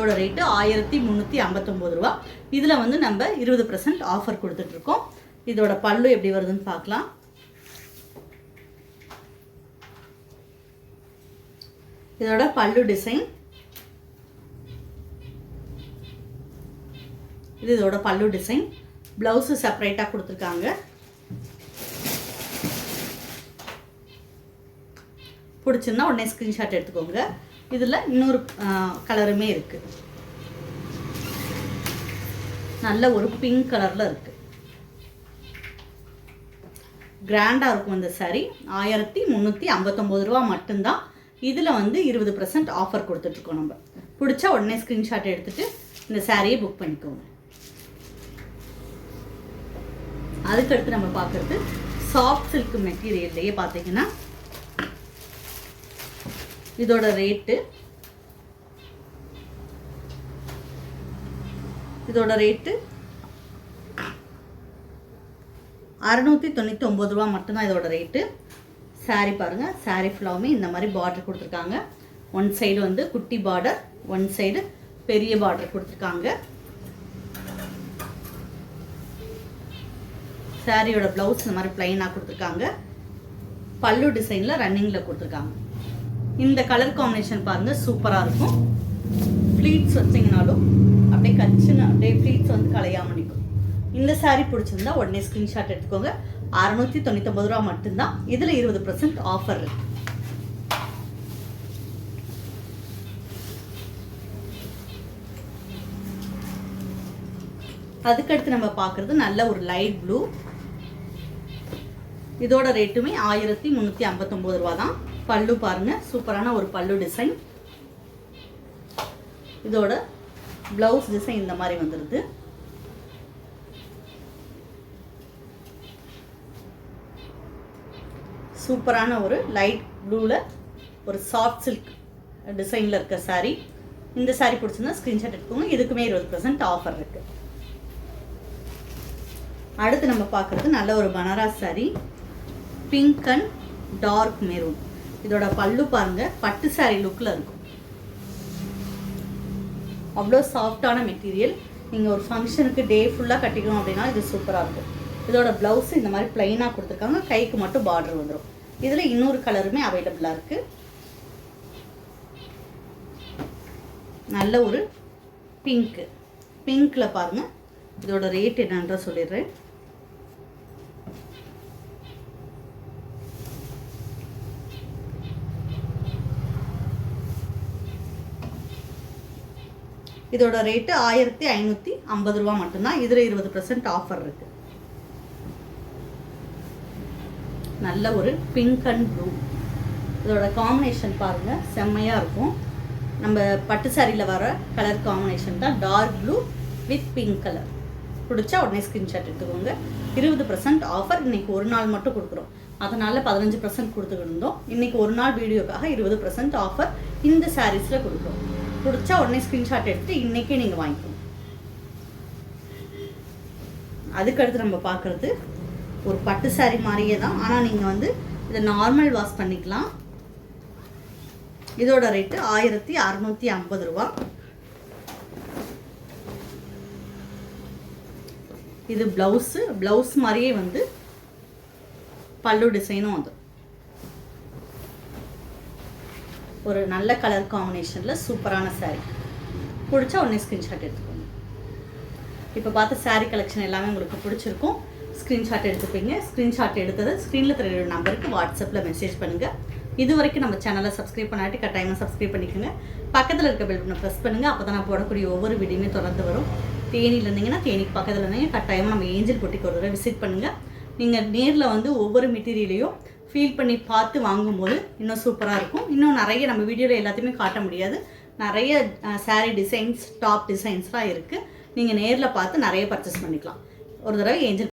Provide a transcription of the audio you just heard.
இதோட ரேட்டு ஆயிரத்தி முந்நூற்றி ஐம்பத்தொம்போது ரூபா. இதில் வந்து நம்ம இருபது பர்சன்ட் ஆஃபர் கொடுத்துட்ருக்கோம். இதோட பல்லு எப்படி வருதுன்னு பார்க்கலாம். இதோட பல்லு டிசைன் இது இதோட பல்லு டிசைன் ப்ளவுஸு செப்பரேட்டாக கொடுத்துருக்காங்க. பிடிச்சிருந்தா உடனே ஸ்க்ரீன்ஷாட் எடுத்துக்கோங்க. இதில் இன்னொரு கலருமே இருக்குது நல்ல ஒரு பிங்க் கலரில் இருக்குது கிராண்டாக இருக்கும் இந்த saree. ஆயிரத்தி முந்நூற்றி ஐம்பத்தொம்போது ரூபா மட்டும்தான். இதில் வந்து இருபது பர்சன்ட் ஆஃபர் கொடுத்துட்ருக்கோம் நம்ம. பிடிச்சா உடனே ஸ்க்ரீன்ஷாட் எடுத்துகிட்டு இந்த சாரியை புக் பண்ணிக்கோங்க. அதுக்கடுத்து நம்ம பார்க்குறது சாஃப்ட் சில்க் மெட்டீரியல்லையே பார்த்தீங்கன்னா இதோட ரேட்டு இதோட ரேட்டு அறநூற்றி தொண்ணூற்றி ஒம்பது ரூபா மட்டும்தான் இதோட ரேட்டு saree பாருங்கள் saree ஃபுல்லாகவுமே இந்த மாதிரி பார்டர் கொடுத்துருக்காங்க. ஒன் சைடு வந்து குட்டி பார்டர் ஒன் சைடு பெரிய பார்டர் கொடுத்துருக்காங்க. சாரியோட ப்ளவுஸ் இந்த மாதிரி பிளைனாக கொடுத்துருக்காங்க. பல்லு டிசைனில் ரன்னிங்கில் கொடுத்துருக்காங்க. இந்த கலர் காம்பினேஷன் பாருங்கள் சூப்பராக இருக்கும். ஃப்ளீட்ஸ் வச்சிங்கனாலும் அப்படியே கச்சுன்னு அப்படியே ஃப்ளீட்ஸ் வந்து கலையாமல் நிற்கும். இந்த சாரீ பிடிச்சிருந்தா உடனே ஸ்க்ரீன்ஷாட் எடுத்துக்கோங்க. அறநூற்றி தொண்ணூத்தொம்பது ரூபா மட்டும்தான். இதில் இருபது பர்சன்ட் ஆஃபர் இருக்கு. அதுக்கடுத்து நம்ம பார்க்குறது நல்ல ஒரு லைட் ப்ளூ இதோட ரேட்டுமே ஆயிரத்தி முந்நூற்றி ஐம்பத்தொம்போது ரூபா தான் பல்லு பாருங்க. சூப்பரான ஒரு பல்லு டிசைன் இதோட ப்ளவுஸ் டிசைன் இந்த மாதிரி வந்துடுது சூப்பரான ஒரு லைட் ப்ளூவில் ஒரு சாஃப்ட் சில்க் டிசைனில் இருக்க சாரீ இந்த சாரீ பிடிச்சிருந்தா ஸ்க்ரீன்ஷாட் எடுத்துக்கோங்க. இதுக்குமே இருபது பர்சன்ட் ஆஃபர் இருக்குது அடுத்து நம்ம பார்க்குறது நல்ல ஒரு Banaras sari pink and dark maroon இதோட பல்லு பாருங்க பட்டு சாரி லுக்கில் இருக்கும். அவ்வளோ சாஃப்டான மெட்டீரியல் நீங்கள் ஒரு ஃபங்க்ஷனுக்கு டே ஃபுல்லாக கட்டிக்கணும் அப்படின்னா இது சூப்பராக இருக்கும். இதோட ப்ளவுஸ் இந்த மாதிரி ப்ளைனாக கொடுத்துருக்காங்க. கைக்கு மட்டும் பார்டர் வந்துடும் இதில் இன்னொரு கலருமே அவைலபிளாக இருக்குது நல்ல ஒரு பிங்க்கு பிங்க்கில் பாருங்கள் இதோட ரேட் என்னன்ற சொல்லிடுறேன். இதோட ரேட்டு ஆயிரத்தி ஐநூற்றி ஐம்பது ரூபா மட்டும்தான். இதில் இருபது பர்சன்ட் ஆஃபர் இருக்கு. நல்ல ஒரு பிங்க் அண்ட் ப்ளூ இதோட காம்பினேஷன் பாருங்கள் செம்மையாக இருக்கும். நம்ம பட்டு சாரியில் வர கலர் காம்பினேஷன் தான் dark blue with pink colour பிடிச்சா உடனே ஸ்க்ரீன்ஷாட் எடுத்துக்கோங்க. இருபது பர்சன்ட் ஆஃபர் இன்றைக்கி ஒரு நாள் மட்டும் கொடுக்குறோம். அதனால் பதினஞ்சு பர்சன்ட் கொடுத்துக்கிட்டு இருந்தோம். இன்றைக்கி ஒரு நாள் வீடியோக்காக இருபது பர்சன்ட் ஆஃபர் இந்த சாரீஸில் கொடுக்குறோம். பிடிச்சா உடனே ஸ்க்ரீன்ஷாட் எடுத்து இன்றைக்கே நீங்கள் வாங்கிக்கோங்க. அதுக்கடுத்து நம்ம பார்க்குறது ஒரு பட்டு saree மாதிரியே தான். ஆனால் நீங்கள் வந்து இதை நார்மல் வாஷ் பண்ணிக்கலாம். இதோட ரேட்டு ஆயிரத்தி அறநூற்றி ஐம்பது ரூபா. இது ப்ளவுஸு ப்ளவுஸ் மாதிரியே வந்து பல்லு டிசைனும் அது. ஒரு நல்ல கலர் காம்பினேஷனில் சூப்பரான சாரீ பிடிச்சா உடனே ஸ்க்ரீன்ஷாட் எடுத்துக்கோங்க. இப்போ பார்த்த சாரீ கலெக்ஷன் எல்லாமே உங்களுக்கு பிடிச்சிருக்கும். ஸ்க்ரீன்ஷாட் எடுத்துப்பீங்க. ஸ்க்ரீன்ஷாட் எடுத்ததை ஸ்க்ரீனில் தெரியுற நம்பருக்கு வாட்ஸ்அப்பில் மெசேஜ் பண்ணுங்கள் இது வரைக்கும் நம்ம சேனலை சப்ஸ்கிரைப் பண்ணாட்டி கட்டாயமாக சப்ஸ்கிரைப் பண்ணிக்கோங்க. பக்கத்தில் இருக்க பெல் பட்டனை ப்ரெஸ் பண்ணுங்கள் அப்போ தான் நான் போடக்கூடிய ஒவ்வொரு வீடியோமே தொடர்ந்து வரும். தேனியில் இருந்தீங்கன்னா தேனிக்கு பக்கத்தில் இருந்தீங்க கட்டாயமாக நம்ம ஏஞ்சல் பொட்டிக்கு ஒரு தடவை விசிட் பண்ணுங்கள் நீங்கள் நேரில் வந்து ஒவ்வொரு மெட்டீரியலையும் ஃபீல் பண்ணி பார்த்து வாங்கும்போது இன்னும் சூப்பராக இருக்கும். இன்னும் நிறைய நம்ம வீடியோவில் எல்லாத்தையுமே காட்ட முடியாது. நிறைய சாரீ டிசைன்ஸ் டாப் டிசைன்ஸ்லாம் இருக்குது நீங்கள் நேரில் பார்த்து நிறைய பர்ச்சேஸ் பண்ணிக்கலாம். ஒரு தடவை ஏஞ்சல்